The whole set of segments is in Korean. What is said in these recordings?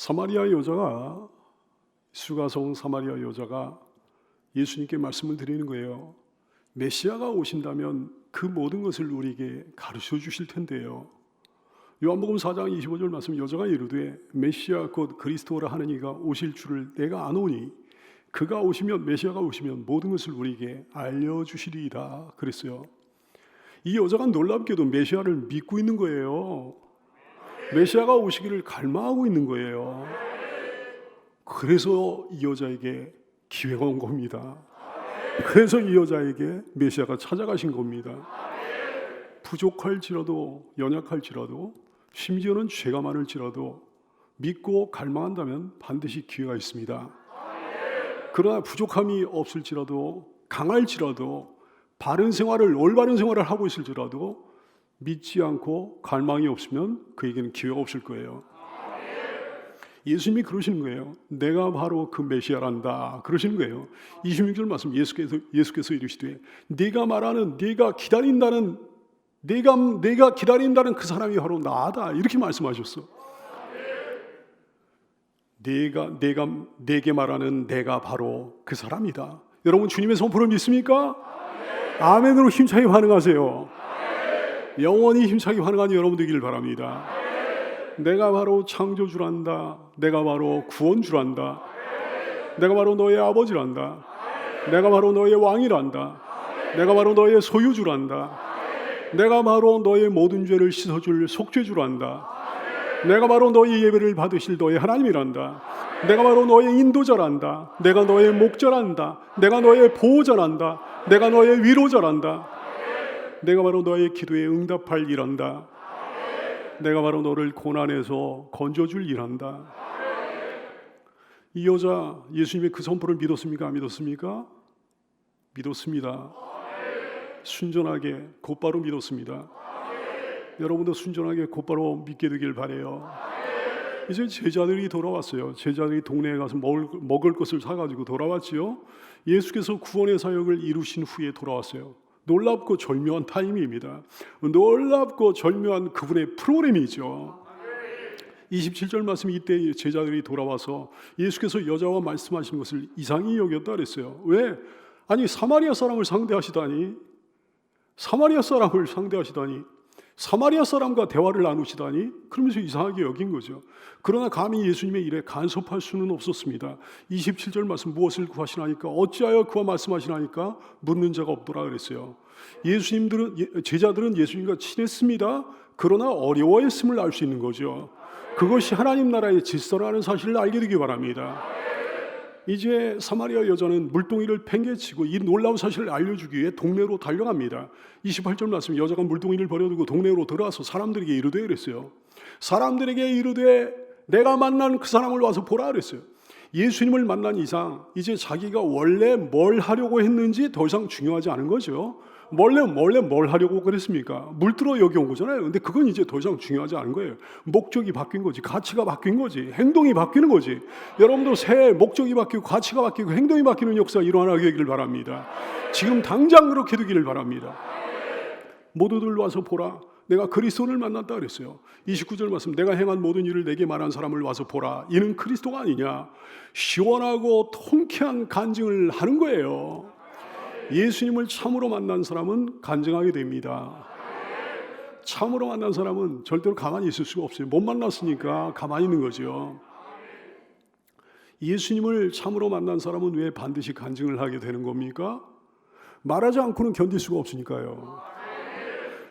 사마리아 여자가 수가성 사마리아 여자가 예수님께 말씀을 드리는 거예요. 메시아가 오신다면 그 모든 것을 우리에게 가르쳐 주실 텐데요. 요한복음 4장 25절 말씀 여자가 이르되 메시아 곧 그리스도라 하는 이가 오실 줄을 내가 아노니 그가 오시면 메시아가 오시면 모든 것을 우리에게 알려 주시리이다 그랬어요. 이 여자가 놀랍게도 메시아를 믿고 있는 거예요. 메시아가 오시기를 갈망하고 있는 거예요. 그래서 이 여자에게 기회가 온 겁니다. 그래서 이 여자에게 메시아가 찾아가신 겁니다. 부족할지라도 연약할지라도 심지어는 죄가 많을지라도 믿고 갈망한다면 반드시 기회가 있습니다. 그러나 부족함이 없을지라도 강할지라도 바른 생활을 올바른 생활을 하고 있을지라도 믿지 않고 갈망이 없으면 그에게는 기회가 없을 거예요. 예수님이 그러시는 거예요. 내가 바로 그 메시아란다. 그러시는 거예요. 26절 말씀 예수께서 예수께서 이르시되 네가 말하는 네가 기다린다는 내가 내가 기다린다는 그 사람이 바로 나다. 이렇게 말씀하셨어. 내가 내가 내게 말하는 내가 바로 그 사람이다. 여러분 주님의 선포를 믿습니까? 아멘으로 힘차게 반응하세요. 영원히 힘차게 반응하는 여러분 되기를 바랍니다. 내가 바로 창조주란다. 내가 바로 구원주란다. 내가 바로 너의 아버지란다. 내가 바로 너의 왕이란다. 내가 바로 너의 소유주란다. 내가 바로 너의 모든 죄를 씻어줄 속죄주란다. 내가 바로 너의 예배를 받으실 너의 하나님이란다. 내가 바로 너의 인도자란다. 내가 너의 목자란다. 내가 너의 보호자란다. 내가 너의 위로자란다. 내가 바로 너의 기도에 응답할 일한다. 내가 바로 너를 고난에서 건져줄 일한다. 이 여자 예수님의 그 선포를 믿었습니까? 안 믿었습니까? 믿었습니다. 순전하게 곧바로 믿었습니다. 여러분도 순전하게 곧바로 믿게 되길 바래요. 이제 제자들이 돌아왔어요. 제자들이 동네에 가서 먹을, 먹을 것을 사가지고 돌아왔지요. 예수께서 구원의 사역을 이루신 후에 돌아왔어요. 놀랍고 절묘한 타임입니다. 놀랍고 절묘한 그분의 프로그램이죠. 27절 말씀 이때 제자들이 돌아와서 예수께서 여자와 말씀하신 것을 이상히 여겼다 그랬어요. 왜? 아니 사마리아 사람을 상대하시다니 사마리아 사람을 상대하시다니 사마리아 사람과 대화를 나누시다니 그러면서 이상하게 여긴 거죠. 그러나 감히 예수님의 일에 간섭할 수는 없었습니다. 27절 말씀 무엇을 구하시나니까 어찌하여 그와 말씀하시나니까 묻는 자가 없더라 그랬어요. 예수님들은 예, 제자들은 예수님과 친했습니다. 그러나 어려워했음을 알 수 있는 거죠. 그것이 하나님 나라의 질서라는 사실을 알게 되기 바랍니다. 이제 사마리아 여자는 물동이를 팽개치고 이 놀라운 사실을 알려주기 위해 동네로 달려갑니다. 28절 말씀 여자가 물동이를 버려두고 동네로 들어와서 사람들에게 이르되 그랬어요. 사람들에게 이르되 내가 만난 그 사람을 와서 보라 그랬어요. 예수님을 만난 이상 이제 자기가 원래 뭘 하려고 했는지 더 이상 중요하지 않은 거죠. 원래 원래 뭘 하려고 그랬습니까? 물들어 여기 온 거잖아요. 근데 그건 이제 더 이상 중요하지 않은 거예요. 목적이 바뀐 거지, 가치가 바뀐 거지, 행동이 바뀌는 거지. 여러분도 새해 목적이 바뀌고 가치가 바뀌고 행동이 바뀌는 역사 일어나게 되기를 바랍니다. 지금 당장 그렇게 되기를 바랍니다. 모두들 와서 보라. 내가 그리스도를 만났다 그랬어요. 29절 말씀 내가 행한 모든 일을 내게 말한 사람을 와서 보라. 이는 그리스도가 아니냐. 시원하고 통쾌한 간증을 하는 거예요. 예수님을 참으로 만난 사람은 간증하게 됩니다. 참으로 만난 사람은 절대로 가만히 있을 수가 없어요. 못 만났으니까 가만히 있는 거죠. 예수님을 참으로 만난 사람은 왜 반드시 간증을 하게 되는 겁니까? 말하지 않고는 견딜 수가 없으니까요.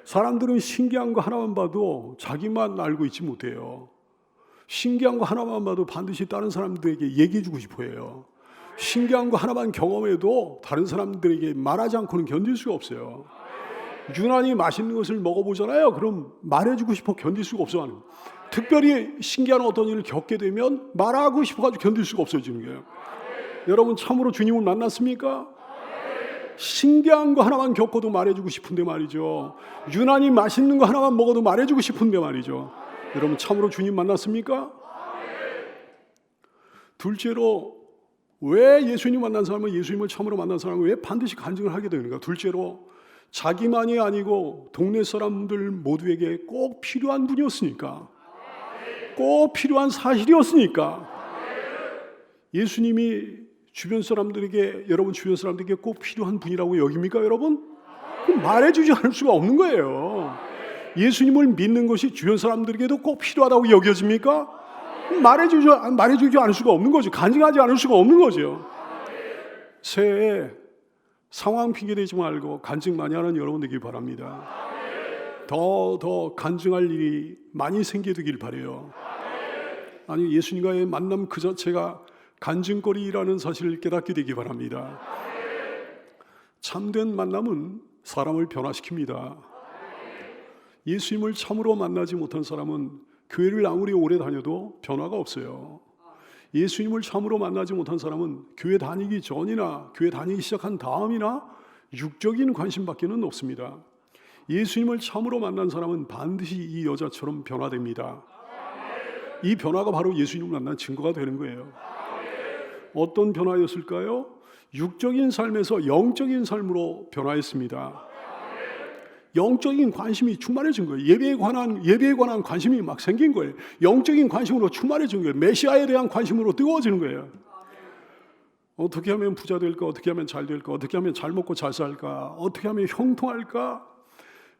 사람들은 신기한 거 하나만 봐도 자기만 알고 있지 못해요. 신기한 거 하나만 봐도 반드시 다른 사람들에게 얘기해 주고 싶어 해요. 신기한 거 하나만 경험해도 다른 사람들에게 말하지 않고는 견딜 수가 없어요. 유난히 맛있는 것을 먹어보잖아요. 그럼 말해주고 싶어 견딜 수가 없어 하는. 특별히 신기한 어떤 일을 겪게 되면 말하고 싶어가지고 견딜 수가 없어지는 거예요. 여러분 참으로 주님을 만났습니까? 신기한 거 하나만 겪어도 말해주고 싶은데 말이죠. 유난히 맛있는 거 하나만 먹어도 말해주고 싶은데 말이죠. 여러분 참으로 주님 만났습니까? 둘째로 왜 예수님 만난 사람은 예수님을 처음으로 만난 사람은 왜 반드시 간증을 하게 되는가? 둘째로 자기만이 아니고 동네 사람들 모두에게 꼭 필요한 분이었으니까 꼭 필요한 사실이었으니까 예수님이 주변 사람들에게 여러분 주변 사람들에게 꼭 필요한 분이라고 여깁니까 여러분? 그럼 말해주지 않을 수가 없는 거예요. 예수님을 믿는 것이 주변 사람들에게도 꼭 필요하다고 여겨집니까? 말해주지 말해주지 않을 수가 없는 거죠. 간증하지 않을 수가 없는 거죠. 새해에 상황 핑계 대지 말고 간증 많이 하는 여러분 되길 바랍니다. 더, 더 간증할 일이 많이 생기길 바래요. 아니, 예수님과의 만남 그 자체가 간증거리라는 사실을 깨닫게 되기 바랍니다. 참된 만남은 사람을 변화시킵니다. 예수님을 참으로 만나지 못한 사람은 교회를 아무리 오래 다녀도 변화가 없어요. 예수님을 참으로 만나지 못한 사람은 교회 다니기 전이나 교회 다니기 시작한 다음이나 육적인 관심밖에는 없습니다. 예수님을 참으로 만난 사람은 반드시 이 여자처럼 변화됩니다. 이 변화가 바로 예수님을 만난 증거가 되는 거예요. 어떤 변화였을까요? 육적인 삶에서 영적인 삶으로 변화했습니다. 영적인 관심이 충만해진 거예요. 예배에 관한 예배에 관한 관심이 막 생긴 거예요. 영적인 관심으로 충만해진 거예요. 메시아에 대한 관심으로 뜨거워지는 거예요. 어떻게 하면 부자 될까? 어떻게 하면 잘 될까? 어떻게 하면 잘 먹고 잘 살까? 어떻게 하면 형통할까?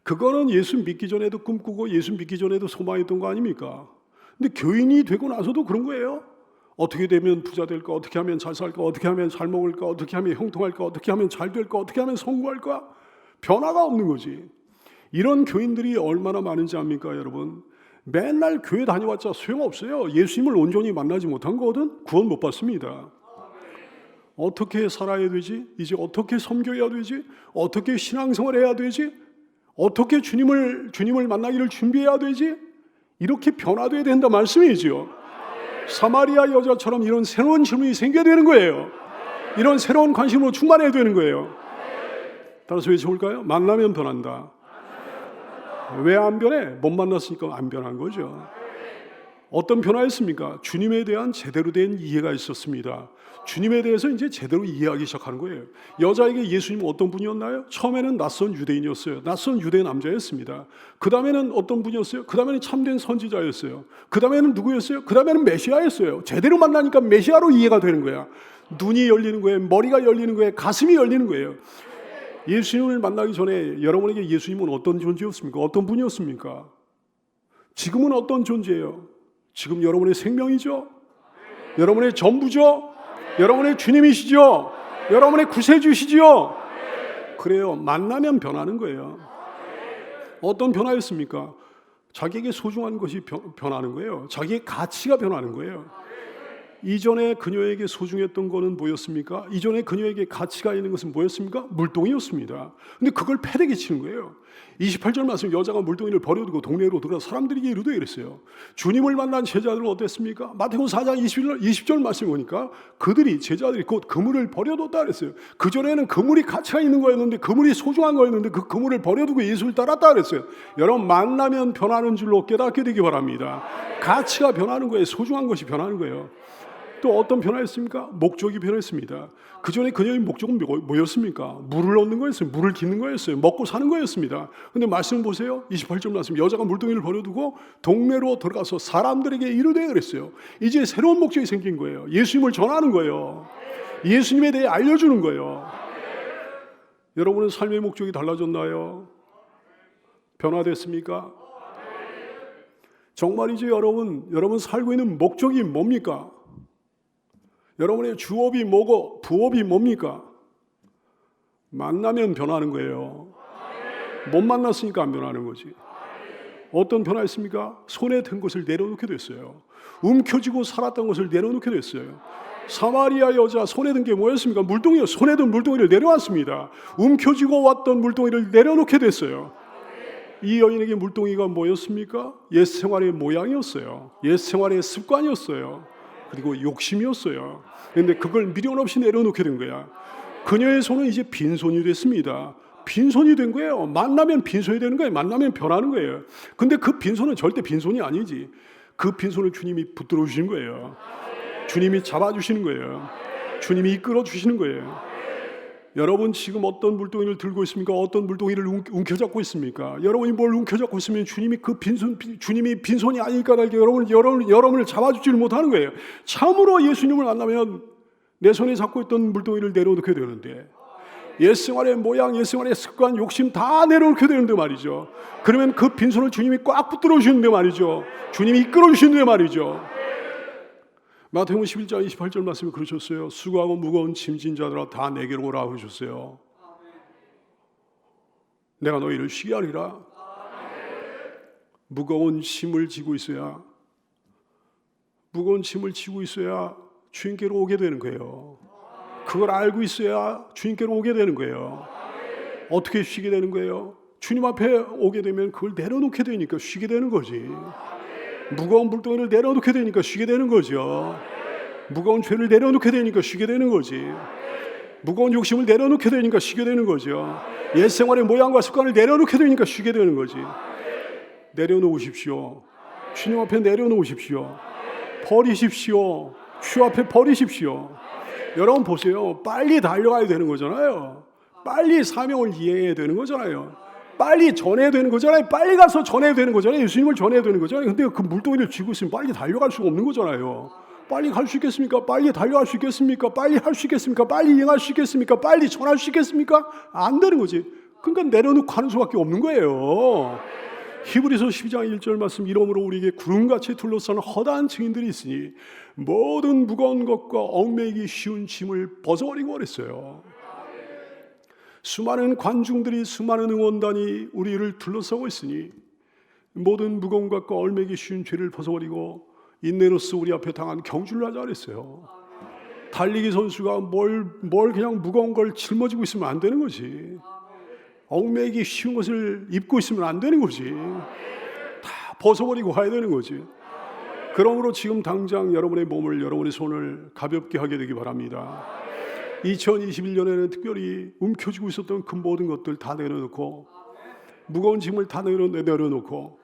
그거는 예수 믿기 전에도 꿈꾸고 예수 믿기 전에도 소망했던 거 아닙니까? 근데 교인이 되고 나서도 그런 거예요. 어떻게 되면 부자 될까? 어떻게 하면 잘 살까? 어떻게 하면 잘 먹을까? 어떻게 하면 형통할까? 어떻게 하면 잘 될까? 어떻게 하면 성공할까? 변화가 없는 거지. 이런 교인들이 얼마나 많은지 압니까, 여러분? 맨날 교회 다녀왔자 소용없어요. 예수님을 온전히 만나지 못한 거든 구원 못 받습니다. 어떻게 살아야 되지? 이제 어떻게 섬겨야 되지? 어떻게 신앙생활 해야 되지? 어떻게 주님을 주님을 만나기를 준비해야 되지? 이렇게 변화돼야 된다 말씀이지요. 사마리아 여자처럼 이런 새로운 질문이 생겨야 되는 거예요. 이런 새로운 관심으로 충만해야 되는 거예요. 따라서 왜 좋을까요? 만나면 변한다. 왜 안 변해? 못 만났으니까 안 변한 거죠. 어떤 변화였습니까? 주님에 대한 제대로 된 이해가 있었습니다. 주님에 대해서 이제 제대로 이해하기 시작하는 거예요. 여자에게 예수님은 어떤 분이었나요? 처음에는 낯선 유대인이었어요. 낯선 유대 남자였습니다. 그 다음에는 어떤 분이었어요? 그 다음에는 참된 선지자였어요. 그 다음에는 누구였어요? 그 다음에는 메시아였어요. 제대로 만나니까 메시아로 이해가 되는 거야. 눈이 열리는 거예요. 머리가 열리는 거예요. 가슴이 열리는 거예요. 예수님을 만나기 전에 여러분에게 예수님은 어떤 존재였습니까? 어떤 분이었습니까? 지금은 어떤 존재예요? 지금 여러분의 생명이죠? 여러분의 전부죠? 여러분의 주님이시죠? 여러분의 구세주시죠? 그래요. 만나면 변하는 거예요. 어떤 변화였습니까? 자기에게 소중한 것이 변, 변하는 거예요. 자기의 가치가 변하는 거예요. 이전에 그녀에게 소중했던 거는 뭐였습니까? 이전에 그녀에게 가치가 있는 것은 뭐였습니까? 물동이었습니다. 근데 그걸 패대기 치는 거예요. 28절 말씀 여자가 물동이를 버려두고 동네로 들어 사람들에게 이르되 이랬어요. 주님을 만난 제자들은 어땠습니까? 마태복음 4장 20절, 20절 말씀 보니까 그들이 제자들이 곧 그물을 버려뒀다 그랬어요. 그 전에는 그물이 가치가 있는 거였는데 그물이 소중한 거였는데 그 그물을 버려두고 예수를 따랐다 그랬어요. 여러분 만나면 변하는 줄로 깨닫게 되기 바랍니다. 가치가 변하는 거예요. 소중한 것이 변하는 거예요. 또 어떤 변화였습니까? 목적이 변했습니다. 그 전에 그녀의 목적은 뭐- 뭐였습니까? 물을 얻는 거였어요. 물을 깃는 거였어요. 먹고 사는 거였습니다. 근데 말씀 보세요. 28절 말씀. 여자가 물동이를 버려두고 동네로 들어가서 사람들에게 이르되 그랬어요. 이제 새로운 목적이 생긴 거예요. 예수님을 전하는 거예요. 예수님에 대해 알려주는 거예요. 여러분은 삶의 목적이 달라졌나요? 변화됐습니까? 정말이죠, 여러분. 여러분 살고 있는 목적이 뭡니까? 여러분의 주업이 뭐고 부업이 뭡니까? 만나면 변하는 거예요. 못 만났으니까 안 변하는 거지. 어떤 변화였습니까? 손에 든 것을 내려놓게 됐어요. 움켜쥐고 살았던 것을 내려놓게 됐어요. 사마리아 여자 손에 든 게 뭐였습니까? 물동이요. 손에 든 물동이를 내려왔습니다. 움켜쥐고 왔던 물동이를 내려놓게 됐어요. 이 여인에게 물동이가 뭐였습니까? 옛 생활의 모양이었어요. 옛 생활의 습관이었어요. 그리고 욕심이었어요. 그런데 그걸 미련 없이 내려놓게 된 거야. 그녀의 손은 이제 빈손이 됐습니다. 빈손이 된 거예요. 만나면 빈손이 되는 거예요. 만나면 변하는 거예요. 근데 그 빈손은 절대 빈손이 아니지. 그 빈손을 주님이 붙들어 주시는 거예요. 주님이 잡아 주시는 거예요. 주님이 이끌어 주시는 거예요. 여러분 지금 어떤 물동이를 들고 있습니까? 어떤 물동이를 움- 움켜잡고 있습니까? 여러분이 뭘 움켜잡고 있으면 주님이 그 빈손 빈- 주님이 빈손이 아니니까 여러분 여러분 여러분을 잡아주지를 못하는 거예요. 참으로 예수님을 만나면 내 손에 잡고 있던 물동이를 내려놓게 되는데 옛 생활의 모양, 옛 생활의 습관, 욕심 다 내려놓게 되는데 말이죠. 그러면 그 빈손을 주님이 꽉 붙들어 주시는데 말이죠. 주님이 이끌어 주시는데 말이죠. 마태복음 11장 28절 말씀에 그러셨어요. 수고하고 무거운 짐진 자들아 다 내게로 오라 하셨어요. 내가 너희를 쉬게 하리라. 무거운 짐을 지고 있어야 무거운 짐을 지고 있어야 주님께로 오게 되는 거예요. 그걸 알고 있어야 주님께로 오게 되는 거예요. 어떻게 쉬게 되는 거예요? 주님 앞에 오게 되면 그걸 내려놓게 되니까 쉬게 되는 거지. 무거운 물동이를 내려놓게 되니까 쉬게 되는 거죠. 무거운 죄를 내려놓게 되니까 쉬게 되는 거지. 무거운 욕심을 내려놓게 되니까 쉬게 되는 거죠. 옛 생활의 모양과 습관을 내려놓게 되니까 쉬게 되는 거지. 내려놓으십시오. 주님 앞에 내려놓으십시오. 버리십시오. 주 앞에 버리십시오. 여러분 보세요. 빨리 달려가야 되는 거잖아요. 빨리 사명을 이행해야 되는 거잖아요. 빨리 전해야 되는 거잖아요. 빨리 가서 전해야 되는 거잖아요. 예수님을 전해야 되는 거잖아요. 근데 그 물동이를 쥐고 있으면 빨리 달려갈 수가 없는 거잖아요. 빨리 갈 수 있겠습니까? 빨리 달려갈 수 있겠습니까? 빨리 할 수 있겠습니까? 빨리 이행할 수 있겠습니까? 빨리 전할 수 있겠습니까? 안 되는 거지. 그러니까 내려놓고 하는 수밖에 없는 거예요. 히브리서 12장 1절 말씀 이러므로 우리에게 구름같이 둘러싸는 허다한 증인들이 있으니 모든 무거운 것과 얽매이기 쉬운 짐을 벗어버리고 그랬어요. 수많은 관중들이 수많은 응원단이 우리를 둘러싸고 있으니 모든 무거운 것과 얽매이기 쉬운 죄를 벗어버리고 인내로서 우리 앞에 당한 경주를 하자 그랬어요. 달리기 선수가 뭘, 뭘 그냥 무거운 걸 짊어지고 있으면 안 되는 거지. 얽매이기 쉬운 것을 입고 있으면 안 되는 거지. 다 벗어버리고 가야 되는 거지. 그러므로 지금 당장 여러분의 몸을 여러분의 손을 가볍게 하게 되기 바랍니다. 2021년에는 특별히 움켜쥐고 있었던 그 모든 것들 다 내려놓고 무거운 짐을 다 내려- 내려놓고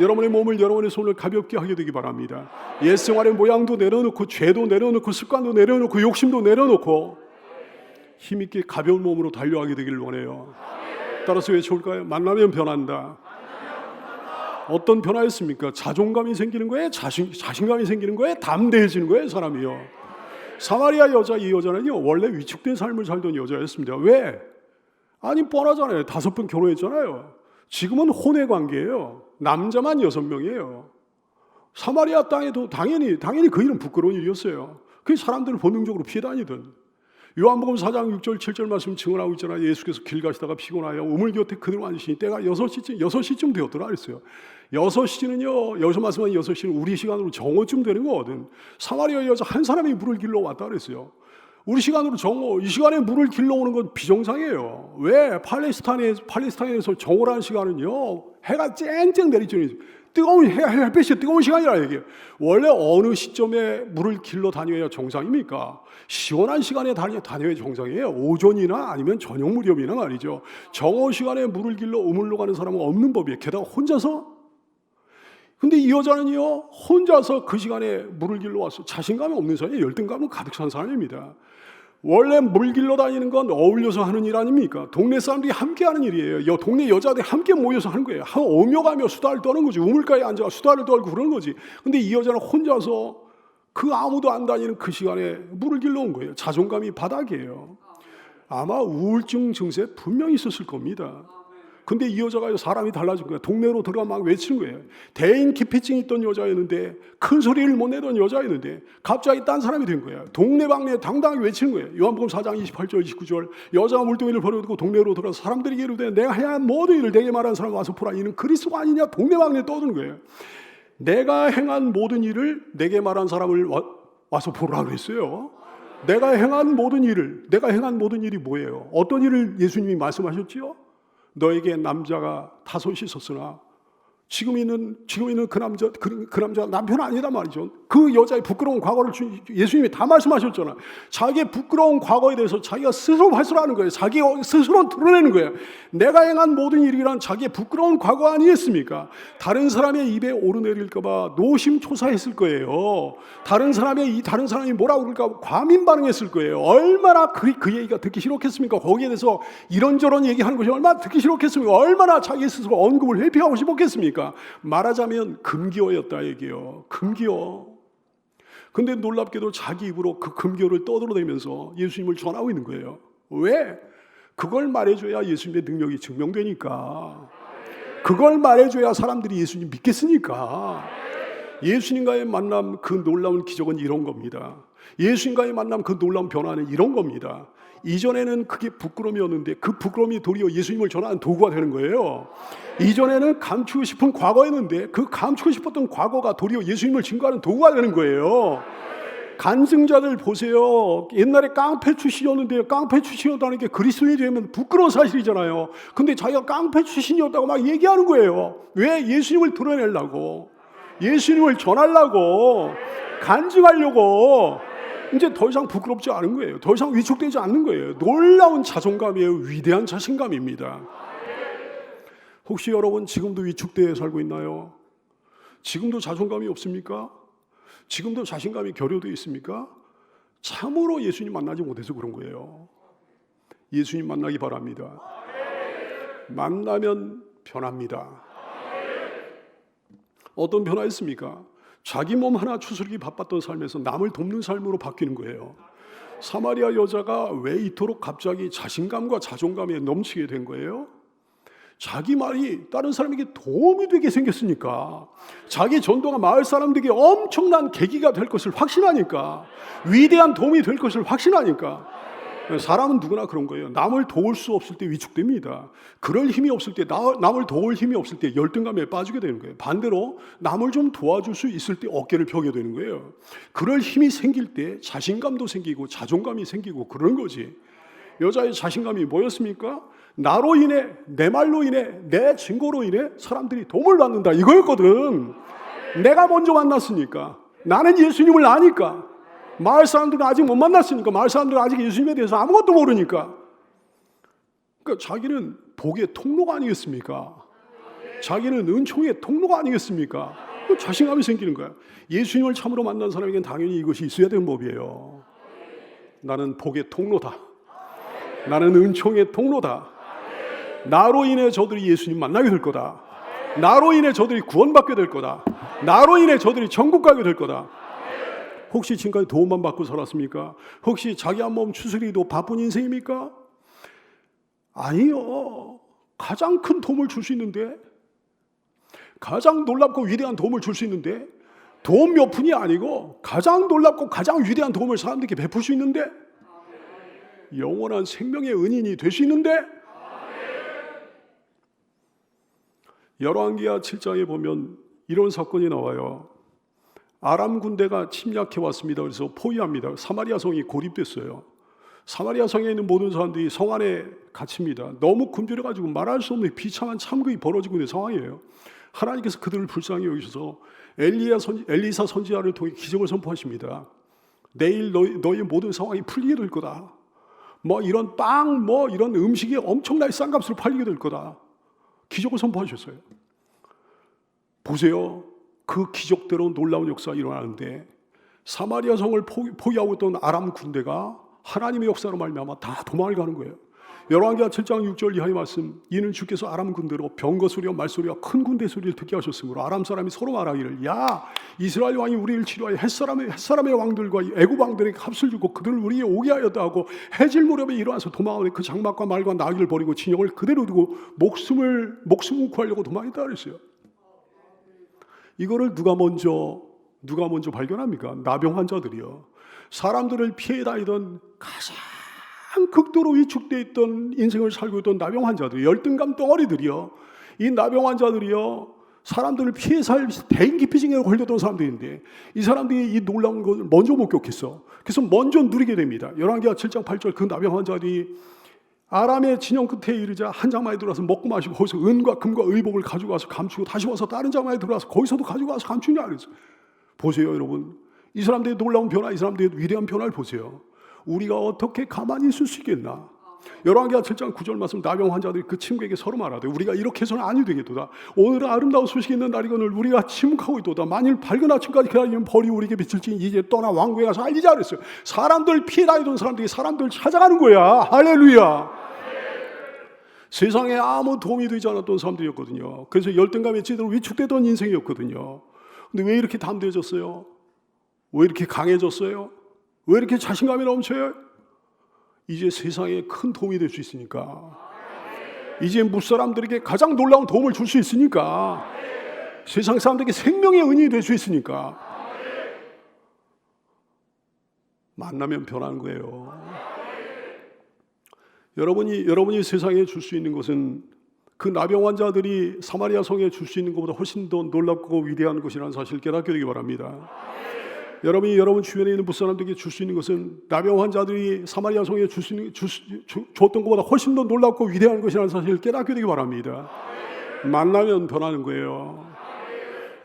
여러분의 몸을 여러분의 손을 가볍게 하게 되기 바랍니다. 옛 생활의 모양도 내려놓고 죄도 내려놓고 습관도 내려놓고 욕심도 내려놓고 힘있게 가벼운 몸으로 달려가게 되기를 원해요. 따라서 왜 좋을까요? 만나면 변한다. 어떤 변화였습니까? 자존감이 생기는 거예요? 자신, 자신감이 생기는 거예요? 담대해지는 거예요? 사람이요. 사마리아 여자 이 여자는요 원래 위축된 삶을 살던 여자였습니다. 왜? 아니 뻔하잖아요. 다섯 번 결혼했잖아요. 지금은 혼의 관계예요. 남자만 여섯 명이에요. 사마리아 땅에도 당연히 당연히 그 일은 부끄러운 일이었어요. 그 사람들을 본능적으로 피해 다니던. 요한복음 4장 6절 7절 말씀 증언하고 있잖아요. 예수께서 길 가시다가 피곤하여 우물 곁에 그대로 앉으시니 때가 6시쯤 6시쯤 되었더라 그랬어요. 6시는요. 여기서 말씀한 6시는 우리 시간으로 정오쯤 되는 거거든. 사마리아 여자 한 사람이 물을 길러 왔다 그랬어요. 우리 시간으로 정오, 이 시간에 물을 길러 오는 건 비정상이에요. 왜? 팔레스타인에, 팔레스타인에서 정오라는 시간은요, 해가 쨍쨍 내리쬐는 뜨거운 해, 햇빛이 뜨거운 시간이라 얘기해요. 원래 어느 시점에 물을 길러 다녀야 정상입니까? 시원한 시간에 다녀, 다녀야 정상이에요. 오전이나 아니면 저녁 무렵이나 말이죠. 정오 시간에 물을 길러 우물로 가는 사람은 없는 법이에요. 게다가 혼자서 근데 이 여자는요, 혼자서 그 시간에 물을 길러 와서 자신감이 없는 사람이 열등감은 가득 찬 사람입니다. 원래 물 길러 다니는 건 어울려서 하는 일 아닙니까? 동네 사람들이 함께 하는 일이에요. 여, 동네 여자들이 함께 모여서 하는 거예요. 한 오며 가며 수다를 떠는 거지. 우물가에 앉아 수다를 떨고 그러는 거지. 근데 이 여자는 혼자서 그 아무도 안 다니는 그 시간에 물을 길러 온 거예요. 자존감이 바닥이에요. 아마 우울증 증세 분명히 있었을 겁니다. 근데 이 여자가 사람이 달라진 거예요. 동네로 들어가 막 외치는 거예요. 대인 기피증이 있던 여자였는데 큰 소리를 못 내던 여자였는데 갑자기 딴 사람이 된 거예요. 동네방네 당당하게 외치는 거예요. 요한복음 4장 28절 29절 여자가 물동이를 버려두고 동네로 들어가서 사람들에게 이르되 내가 행한 모든 일을 내게 말하는 사람 와서 보라 이는 그리스도가 아니냐 동네방네 떠드는 거예요. 내가 행한 모든 일을 내게 말한 사람을 와, 와서 보라 그랬어요. 내가 행한 모든 일을 내가 행한 모든 일이 뭐예요? 어떤 일을 예수님이 말씀하셨지요? 너에게 남자가 다섯이 있었으나 지금 있는 지금 있는 그 남자 그, 그 남자 남편 아니다 말이죠. 그 여자의 부끄러운 과거를 주, 예수님이 다 말씀하셨잖아요. 자기의 부끄러운 과거에 대해서 자기가 스스로 발설하는 거예요. 자기 스스로 드러내는 거예요. 내가 행한 모든 일이란 자기의 부끄러운 과거 아니겠습니까? 다른 사람의 입에 오르내릴까봐 노심초사했을 거예요. 다른 사람의 이 다른 사람이 뭐라고 그럴까 과민 반응했을 거예요. 얼마나 그, 그 얘기가 듣기 싫었겠습니까? 거기에 대해서 이런저런 얘기하는 것이 얼마나 듣기 싫었겠습니까? 얼마나 자기 스스로 언급을 회피하고 싶었겠습니까? 말하자면 금기어였다 얘기요. 금기어. 근데 놀랍게도 자기 입으로 그 금기어를 떠들어대면서 예수님을 전하고 있는 거예요. 왜? 그걸 말해줘야 예수님의 능력이 증명되니까. 그걸 말해줘야 사람들이 예수님 믿겠으니까. 예수님과의 만남 그 놀라운 기적은 이런 겁니다. 예수님과의 만남 그 놀라운 변화는 이런 겁니다. 이전에는 그게 부끄러움이었는데 그 부끄러움이 도리어 예수님을 전하는 도구가 되는 거예요. 이전에는 감추고 싶은 과거였는데 그 감추고 싶었던 과거가 도리어 예수님을 증거하는 도구가 되는 거예요. 간증자들 보세요. 옛날에 깡패 출신이었는데 깡패 출신이었다는 게 그리스도인이 되면 부끄러운 사실이잖아요. 근데 자기가 깡패 출신이었다고 막 얘기하는 거예요. 왜? 예수님을 드러내려고. 예수님을 전하려고. 간증하려고. 이제 더 이상 부끄럽지 않은 거예요. 더 이상 위축되지 않는 거예요. 놀라운 자존감이에요. 위대한 자신감입니다. 혹시 여러분 지금도 위축되어 살고 있나요? 지금도 자존감이 없습니까? 지금도 자신감이 결여되어 있습니까? 참으로 예수님 만나지 못해서 그런 거예요. 예수님 만나기 바랍니다. 만나면 변합니다. 어떤 변화 있습니까? 자기 몸 하나 추스르기 바빴던 삶에서 남을 돕는 삶으로 바뀌는 거예요. 사마리아 여자가 왜 이토록 갑자기 자신감과 자존감에 넘치게 된 거예요? 자기 말이 다른 사람에게 도움이 되게 생겼으니까 자기 전도가 마을 사람들에게 엄청난 계기가 될 것을 확신하니까 위대한 도움이 될 것을 확신하니까 사람은 누구나 그런 거예요. 남을 도울 수 없을 때 위축됩니다. 그럴 힘이 없을 때 남을 도울 힘이 없을 때 열등감에 빠지게 되는 거예요. 반대로 남을 좀 도와줄 수 있을 때 어깨를 펴게 되는 거예요. 그럴 힘이 생길 때 자신감도 생기고 자존감이 생기고 그런 거지. 여자의 자신감이 뭐였습니까? 나로 인해 내 말로 인해 내 증거로 인해 사람들이 도움을 받는다 이거였거든. 내가 먼저 만났으니까 나는 예수님을 아니까 마을 사람들은 아직 못 만났으니까 마을 사람들은 아직 예수님에 대해서 아무것도 모르니까 그러니까 자기는 복의 통로가 아니겠습니까? 자기는 은총의 통로가 아니겠습니까? 그 자신감이 생기는 거야. 예수님을 참으로 만난 사람에게는 당연히 이것이 있어야 되는 법이에요. 나는 복의 통로다. 나는 은총의 통로다. 나로 인해 저들이 예수님 만나게 될 거다. 나로 인해 저들이 구원받게 될 거다. 나로 인해 저들이 천국 가게 될 거다. 혹시 지금까지 도움만 받고 살았습니까? 혹시 자기 한 몸 추스리도 바쁜 인생입니까? 아니요. 가장 큰 도움을 줄 수 있는데, 가장 놀랍고 위대한 도움을 줄 수 있는데, 도움 몇 푼이 아니고 가장 놀랍고 가장 위대한 도움을 사람들에게 베풀 수 있는데, 영원한 생명의 은인이 될 수 있는데, 열왕기하 7장에 보면 이런 사건이 나와요. 아람 군대가 침략해 왔습니다. 그래서 포위합니다. 사마리아 성이 고립됐어요. 사마리아 성에 있는 모든 사람들이 성 안에 갇힙니다. 너무 굶주려 가지고 말할 수 없는 비참한 참극이 벌어지고 있는 상황이에요. 하나님께서 그들을 불쌍히 여기셔서 엘리야 선, 엘리사 선지자를 통해 기적을 선포하십니다. 내일 너희, 너희 모든 상황이 풀리게 될 거다. 뭐 이런 빵, 뭐 이런 음식이 엄청나게 싼 값으로 팔리게 될 거다. 기적을 선포하셨어요. 보세요. 그 기적대로 놀라운 역사가 일어나는데 사마리아 성을 포위하고 있던 아람 군대가 하나님의 역사로 말미암아 다 도망을 가는 거예요. 열왕기하 7장 6절 이하의 말씀 이는 주께서 아람 군대로 병거 소리와 말 소리와 큰 군대 소리를 듣게 하셨으므로 아람 사람이 서로 말하기를 야 이스라엘 왕이 우리를 치료하여 햇사람의 햇사람의 왕들과 애굽 왕들에게 합술 주고 그들을 우리에 오게 하였다 하고 해질 무렵에 일어나서 도망하는 그 장막과 말과 나귀를 버리고 진영을 그대로 두고 목숨을 목숨을 구하려고 도망했다 그랬어요. 이거를 누가 먼저 누가 먼저 발견합니까? 나병 환자들이요. 사람들을 피해 다니던 가장 극도로 위축돼 있던 인생을 살고 있던 나병 환자들, 열등감 덩어리들이요. 이 나병 환자들이요. 사람들을 피해 살 대인기피증에 걸렸던 사람들인데 이 사람들이 이 놀라운 것을 먼저 목격했어. 그래서 먼저 누리게 됩니다. 열왕기하 7장 8절 그 나병 환자들이 아람의 진영 끝에 이르자 한 장마에 들어와서 먹고 마시고 거기서 은과 금과 의복을 가지고 와서 감추고 다시 와서 다른 장마에 들어와서 거기서도 가지고 와서 감추냐 그랬어요. 보세요, 여러분. 이 사람들의 놀라운 변화, 이 사람들의 위대한 변화를 보세요. 우리가 어떻게 가만히 있을 수 있겠나? 열왕기하 7장 9절 말씀 나병 환자들이 그 친구에게 서로 말하되 우리가 이렇게 해서는 아니 되겠도다. 오늘은 아름다운 소식이 있는 날이거늘 우리가 침묵하고 있도다. 만일 밝은 아침까지 기다리면 벌이 우리에게 비칠지 이제 떠나 왕궁에 가서 알리자 그랬어요. 사람들 피해 다니던 사람들이 사람들 찾아가는 거야. 할렐루야. 세상에 아무 도움이 되지 않았던 사람들이었거든요. 그래서 열등감에 제대로 위축되던 인생이었거든요. 근데 왜 이렇게 담대해졌어요? 왜 이렇게 강해졌어요? 왜 이렇게 자신감이 넘쳐요? 이제 세상에 큰 도움이 될 수 있으니까. 이제 무사람들에게 가장 놀라운 도움을 줄 수 있으니까. 세상 사람들에게 생명의 은인이 될 수 있으니까. 만나면 변하는 거예요. 여러분이 여러분이 세상에 줄 수 있는 것은 그 나병 환자들이 사마리아 성에 줄 수 있는 것보다 훨씬 더 놀랍고 위대한 것이라는 사실을 깨닫게 되기 바랍니다. 여러분이 여러분 주변에 있는 무사람들에게 줄 수 있는 것은 나병 환자들이 사마리아 성에 줄 수 있는 줄 수- 주- 줬던 것보다 훨씬 더 놀랍고 위대한 것이라는 사실을 깨닫게 되기 바랍니다. 만나면 변하는 거예요.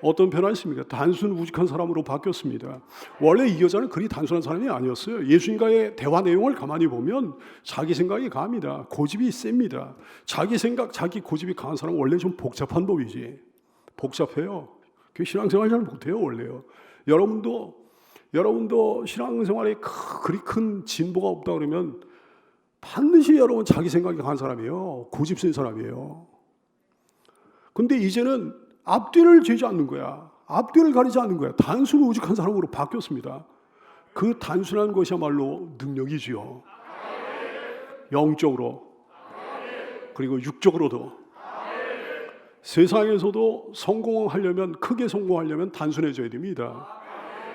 어떤 변화였습니까? 단순 우직한 사람으로 바뀌었습니다. 원래 이 여자는 그리 단순한 사람이 아니었어요. 예수님과의 대화 내용을 가만히 보면 자기 생각이 강합니다. 고집이 셉니다. 자기 생각, 자기 고집이 강한 사람은 원래 좀 복잡한 법이지. 복잡해요. 그 신앙생활 잘 못해요, 원래요. 여러분도 여러분도 신앙생활에 크- 그리 큰 진보가 없다 그러면 반드시 여러분 자기 생각이 강한 사람이에요. 고집 센 사람이에요. 근데 이제는 앞뒤를 재지 않는 거야. 앞뒤를 가리지 않는 거야. 단순 우직한 사람으로 바뀌었습니다. 그 단순한 것이야말로 능력이지요. 영적으로 그리고 육적으로도 세상에서도 성공하려면 크게 성공하려면 단순해져야 됩니다.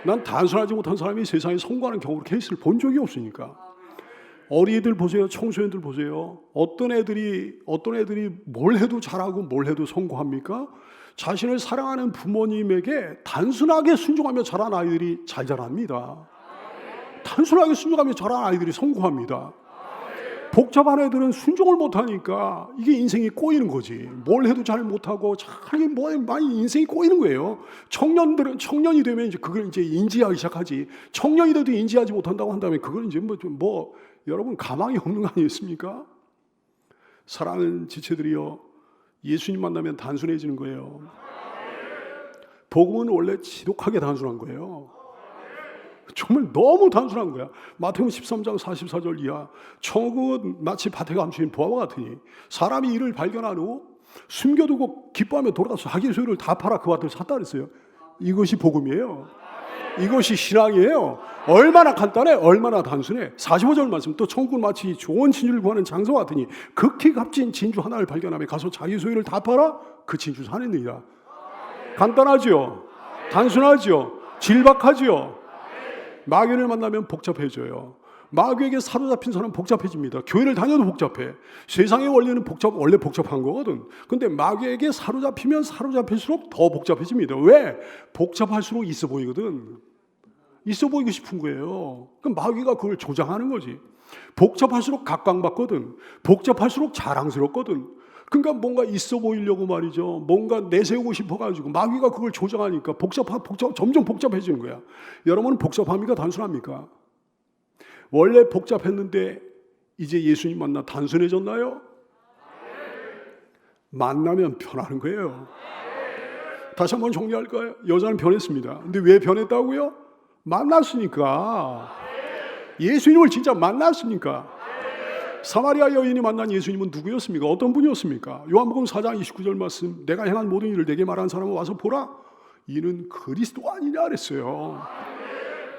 난 단순하지 못한 사람이 세상에 성공하는 경우로 케이스를 본 적이 없으니까. 어린이들 보세요. 청소년들 보세요. 어떤 애들이 어떤 애들이 뭘 해도 잘하고 뭘 해도 성공합니까? 자신을 사랑하는 부모님에게 단순하게 순종하며 자란 아이들이 잘 자랍니다. 단순하게 순종하며 자란 아이들이 성공합니다. 복잡한 애들은 순종을 못하니까 이게 인생이 꼬이는 거지. 뭘 해도 잘 못하고 자기 뭐 많이 인생이 꼬이는 거예요. 청년들은 청년이 되면 이제 그걸 이제 인지하기 시작하지. 청년이 돼도 인지하지 못한다고 한다면 그걸 이제 뭐, 좀뭐 여러분 가망이 없는 거 아니겠습니까? 사랑하는 지체들이요. 예수님 만나면 단순해지는 거예요. 복음은 원래 지독하게 단순한 거예요. 정말 너무 단순한 거야. 마태복음 13장 44절 이하 천국은 마치 밭에 감추인 보화와 같으니 사람이 이를 발견한 후 숨겨두고 기뻐하며 돌아가서 자기 소유를 다 팔아 그 밭을 샀다 그랬어요. 이것이 복음이에요. 이것이 신앙이에요. 얼마나 간단해, 얼마나 단순해. 45절 말씀 또 천국은 마치 좋은 진주를 구하는 장소 같으니 극히 값진 진주 하나를 발견하며 가서 자기 소유를 다 팔아 그 진주 사내느니라. 간단하지요. 단순하지요. 질박하지요. 마귀를 만나면 복잡해져요. 마귀에게 사로잡힌 사람 은 복잡해집니다. 교회를 다녀도 복잡해. 세상의 원리는 복잡 원래 복잡한 거거든. 근데 마귀에게 사로잡히면 사로잡힐수록 더 복잡해집니다. 왜? 복잡할수록 있어 보이거든. 있어 보이고 싶은 거예요. 그럼 마귀가 그걸 조장하는 거지. 복잡할수록 각광받거든. 복잡할수록 자랑스럽거든. 그러니까 뭔가 있어 보이려고 말이죠. 뭔가 내세우고 싶어가지고 마귀가 그걸 조장하니까 복잡하, 복잡, 점점 복잡해지는 거야. 여러분은 복잡합니까? 단순합니까? 원래 복잡했는데 이제 예수님 만나 단순해졌나요? 만나면 변하는 거예요. 다시 한번 정리할까요? 여자는 변했습니다. 근데 왜 변했다고요? 만났으니까. 예수님을 진짜 만났으니까. 사마리아 여인이 만난 예수님은 누구였습니까? 어떤 분이었습니까? 요한복음 4장 29절 말씀 내가 행한 모든 일을 내게 말한 사람은 와서 보라. 이는 그리스도 아니냐 그랬어요.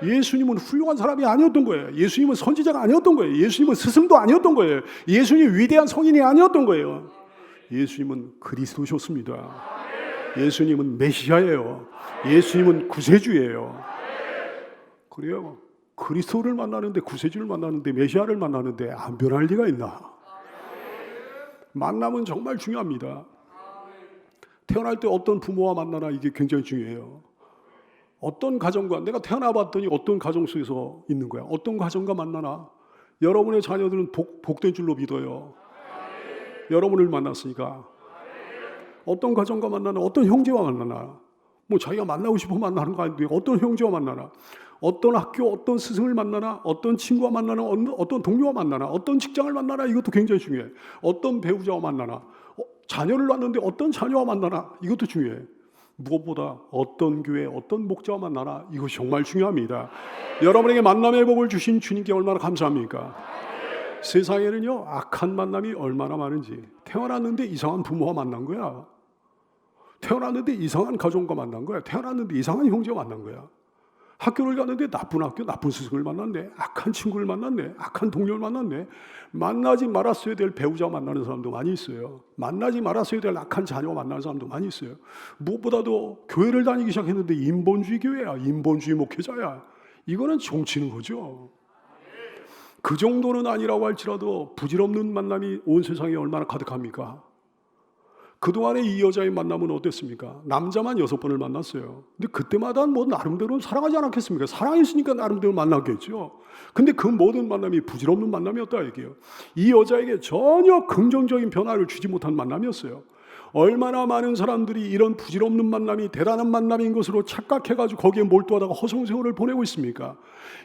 예수님은 훌륭한 사람이 아니었던 거예요. 예수님은 선지자가 아니었던 거예요. 예수님은 스승도 아니었던 거예요. 예수님이 위대한 성인이 아니었던 거예요. 예수님은 그리스도셨습니다. 예수님은 메시아예요. 예수님은 구세주예요. 그래요. 그리스도를 만나는데 구세주를 만나는데 메시아를 만나는데 안 변할 리가 있나? 만남은 정말 중요합니다. 태어날 때 어떤 부모와 만나나 이게 굉장히 중요해요. 어떤 가정과 내가 태어나 봤더니 어떤 가정 속에서 있는 거야. 어떤 가정과 만나나 여러분의 자녀들은 복, 복된 줄로 믿어요. 여러분을 만났으니까. 어떤 가정과 만나나, 어떤 형제와 만나나, 뭐 자기가 만나고 싶어 만나는 거 아닌데 어떤 형제와 만나나, 어떤 학교, 어떤 스승을 만나나, 어떤 친구와 만나나, 어떤 동료와 만나나, 어떤 직장을 만나나 이것도 굉장히 중요해. 어떤 배우자와 만나나, 어, 자녀를 낳는데 어떤 자녀와 만나나 이것도 중요해. 무엇보다 어떤 교회, 어떤 목자와 만나나 이것이 정말 중요합니다. 여러분에게 만남의 복을 주신 주님께 얼마나 감사합니까? 세상에는요 악한 만남이 얼마나 많은지 태어났는데 이상한 부모와 만난 거야. 태어났는데 이상한 가족과 만난 거야. 태어났는데 이상한 형제와 만난 거야. 학교를 가는데 나쁜 학교, 나쁜 스승을 만났네. 악한 친구를 만났네. 악한 동료를 만났네. 만나지 말았어야 될 배우자 만나는 사람도 많이 있어요. 만나지 말았어야 될 악한 자녀 만나는 사람도 많이 있어요. 무엇보다도 교회를 다니기 시작했는데 인본주의 교회야. 인본주의 목회자야. 이거는 정치는 거죠. 그 정도는 아니라고 할지라도 부질없는 만남이 온 세상에 얼마나 가득합니까? 그동안에 이 여자의 만남은 어땠습니까? 남자만 여섯 번을 만났어요. 근데 그때마다 뭐 나름대로 사랑하지 않았겠습니까? 사랑했으니까 나름대로 만났겠죠. 근데 그 모든 만남이 부질없는 만남이었다 얘기예요. 이 여자에게 전혀 긍정적인 변화를 주지 못한 만남이었어요. 얼마나 많은 사람들이 이런 부질없는 만남이 대단한 만남인 것으로 착각해가지고 거기에 몰두하다가 허송세월을 보내고 있습니까?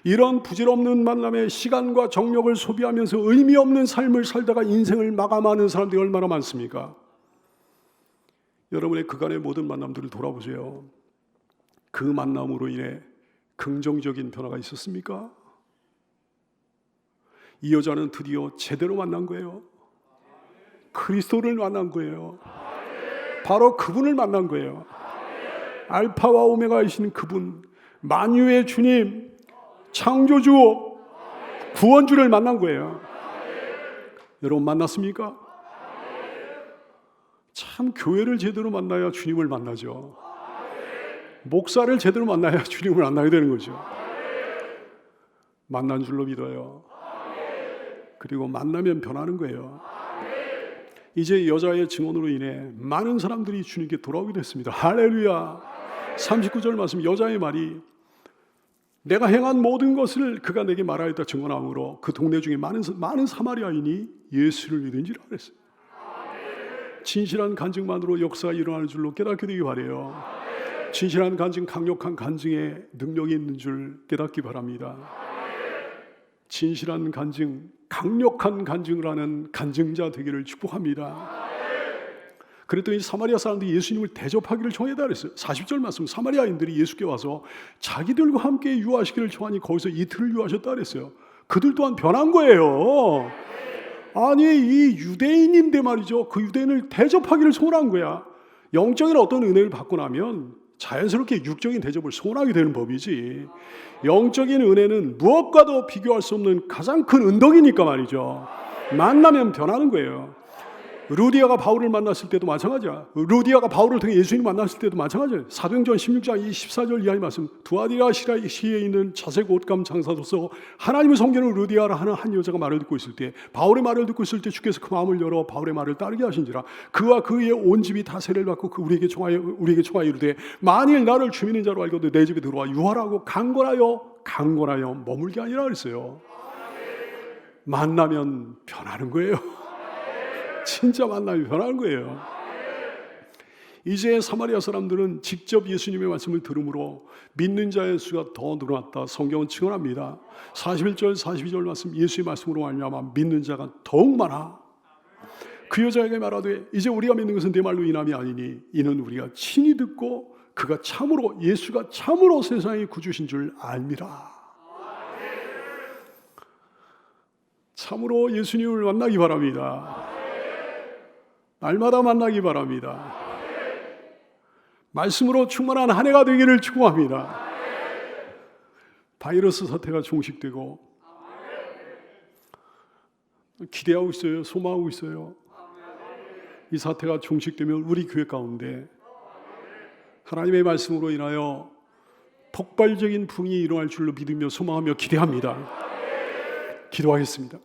이런 부질없는 만남에 시간과 정력을 소비하면서 의미 없는 삶을 살다가 인생을 마감하는 사람들이 얼마나 많습니까? 여러분의 그간의 모든 만남들을 돌아보세요. 그 만남으로 인해 긍정적인 변화가 있었습니까? 이 여자는 드디어 제대로 만난 거예요. 그리스도를 만난 거예요. 바로 그분을 만난 거예요. 알파와 오메가이신 그분, 만유의 주님, 창조주, 구원주를 만난 거예요. 여러분 만났습니까? 참 교회를 제대로 만나야 주님을 만나죠. 목사를 제대로 만나야 주님을 만나게 되는 거죠. 만난 줄로 믿어요. 그리고 만나면 변하는 거예요. 이제 여자의 증언으로 인해 많은 사람들이 주님께 돌아오게 됐습니다. 할렐루야. 39절 말씀 여자의 말이 내가 행한 모든 것을 그가 내게 말하였다 증언함으로 그 동네 중에 많은 많은 사마리아인이 예수를 믿은지라 그랬어요. 진실한 간증만으로 역사가 일어나는 줄로 깨닫게 되기 바래요. 진실한 간증, 강력한 간증에 능력이 있는 줄 깨닫기 바랍니다. 진실한 간증, 강력한 간증을 하는 간증자 되기를 축복합니다. 그랬더니 사마리아 사람들이 예수님을 대접하기를 청해다 그랬어요. 40절 말씀 사마리아인들이 예수께 와서 자기들과 함께 유하시기를 청하니 거기서 이틀을 유하셨다 그랬어요. 그들 또한 변한 거예요. 아니 이 유대인인데 말이죠. 그 유대인을 대접하기를 소원한 거야. 영적인 어떤 은혜를 받고 나면 자연스럽게 육적인 대접을 소원하게 되는 법이지. 영적인 은혜는 무엇과도 비교할 수 없는 가장 큰 은덕이니까 말이죠. 만나면 변하는 거예요. 루디아가 바울을 만났을 때도 마찬가지야. 루디아가 바울을 통해 예수님 만났을 때도 마찬가지야. 사도행전 16장 24절 이하의 말씀. 두아디라 시에 있는 자색 옷감 장사로서 하나님의 성경을 루디아라 하는 한 여자가 말을 듣고 있을 때 바울의 말을 듣고 있을 때 주께서 그 마음을 열어 바울의 말을 따르게 하신지라 그와 그의 온 집이 다 세례를 받고 그 우리에게 청하여 우리에게 청하여 이르되 만일 나를 주민인 자로 알거든 내 집에 들어와 유하라고 강권하여 강권하여 머물게 아니라 그랬어요. 만나면 변하는 거예요. 진짜 만남이 변하는 거예요. 이제 사마리아 사람들은 직접 예수님의 말씀을 들음으로 믿는 자의 수가 더 늘어났다. 성경은 증언합니다. 41절, 42절 말씀 예수의 말씀으로 말미암아 믿는 자가 더욱 많아. 그 여자에게 말하되 이제 우리가 믿는 것은 내 말로 인함이 아니니 이는 우리가 친히 듣고 그가 참으로 예수가 참으로 세상의 구주신 줄 알미라. 참으로 예수님을 만나기 바랍니다. 날마다 만나기 바랍니다. 말씀으로 충만한 한 해가 되기를 축복합니다. 바이러스 사태가 종식되고 기대하고 있어요. 소망하고 있어요. 이 사태가 종식되면 우리 교회 가운데 하나님의 말씀으로 인하여 폭발적인 붕이 일어날 줄로 믿으며 소망하며 기대합니다. 기도하겠습니다.